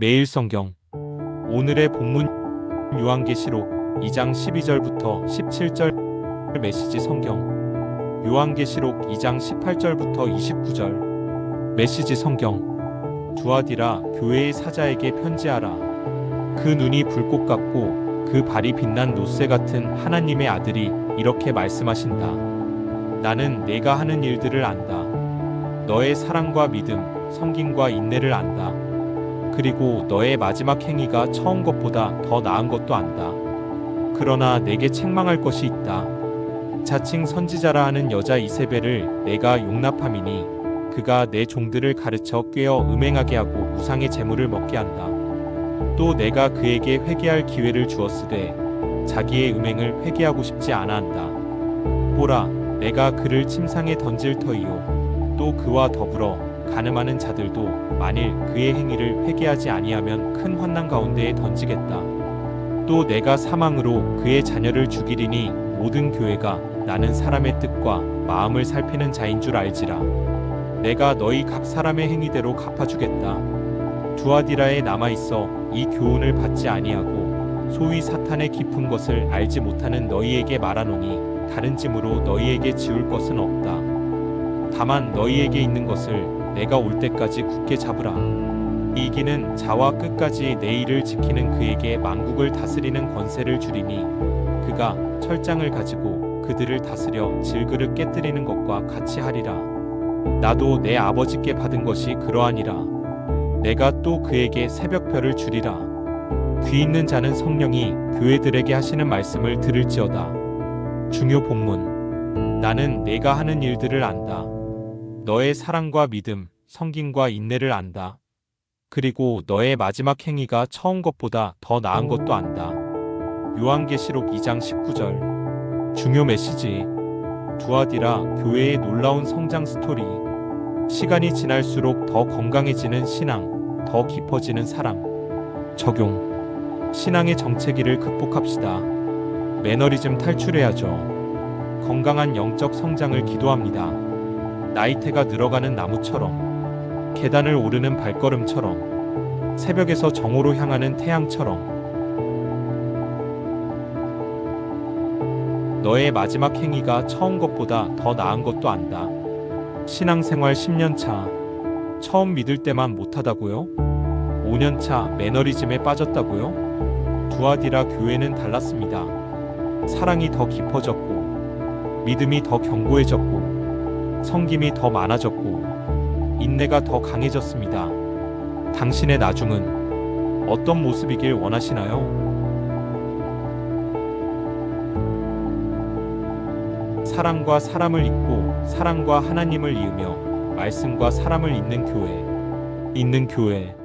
매일 성경. 오늘의 본문 요한계시록 2장 12절부터 17절 메시지 성경. 요한계시록 2장 18절부터 29절 메시지 성경. 두아디라 교회의 사자에게 편지하라. 그 눈이 불꽃 같고 그 발이 빛난 노쇠 같은 하나님의 아들이 이렇게 말씀하신다. 나는 내가 하는 일들을 안다. 너의 사랑과 믿음 성김과 인내를 안다 그리고 너의 마지막 행위가 처음 것보다 더 나은 것도 안다. 그러나 내게 책망할 것이 있다. 자칭 선지자라 하는 여자 이세벨을 내가 용납함이니 그가 내 종들을 가르쳐 꿰어 음행하게 하고 우상의 재물을 먹게 한다. 또 내가 그에게 회개할 기회를 주었으되 자기의 음행을 회개하고 싶지 않아 한다. 보라, 내가 그를 침상에 던질 터이요. 또 그와 더불어 가늠하는 자들도 만일 그의 행위를 회개하지 아니하면 큰 환난 가운데에 던지겠다. 또 내가 사망으로 그의 자녀를 죽이리니 모든 교회가 나는 사람의 뜻과 마음을 살피는 자인 줄 알지라. 내가 너희 각 사람의 행위대로 갚아주겠다. 두아디라에 남아 있어 이 교훈을 받지 아니하고 소위 사탄의 깊은 것을 알지 못하는 너희에게 말하노니 다른 짐으로 너희에게 지울 것은 없다. 다만 너희에게 있는 것을 내가 올 때까지 굳게 잡으라. 이기는 자와 끝까지 내 일을 지키는 그에게 만국을 다스리는 권세를 주리니 그가 철장을 가지고 그들을 다스려 질그릇 깨뜨리는 것과 같이 하리라. 나도 내 아버지께 받은 것이 그러하니라. 내가 또 그에게 새벽별을 주리라. 귀 있는 자는 성령이 교회들에게 하시는 말씀을 들을지어다. 중요 본문. 나는 내가 하는 일들을 안다. 너의 사랑과 믿음, 성김과 인내를 안다. 그리고 너의 마지막 행위가 처음 것보다 더 나은 것도 안다. 요한계시록 2장 19절. 중요 메시지. 두아디라 교회의 놀라운 성장 스토리. 시간이 지날수록 더 건강해지는 신앙, 더 깊어지는 사람. 적용. 신앙의 정체기를 극복합시다. 매너리즘 탈출해야죠. 건강한 영적 성장을 기도합니다. 나이테가 늘어가는 나무처럼 계단을 오르는 발걸음처럼 새벽에서 정오로 향하는 태양처럼 너의 마지막 행위가 처음 것보다 더 나은 것도 안다. 신앙생활 10년 차 처음 믿을 때만 못하다고요? 5년 차 매너리즘에 빠졌다고요? 두아디라 교회는 달랐습니다. 사랑이 더 깊어졌고 믿음이 더 견고해졌고 성김이 더 많아졌고 인내가 더 강해졌습니다. 당신의 나중은 어떤 모습이길 원하시나요? 사랑과 사람을 잇고 사랑과 하나님을 이으며 말씀과 사람을 잇는 교회. 잇는 교회.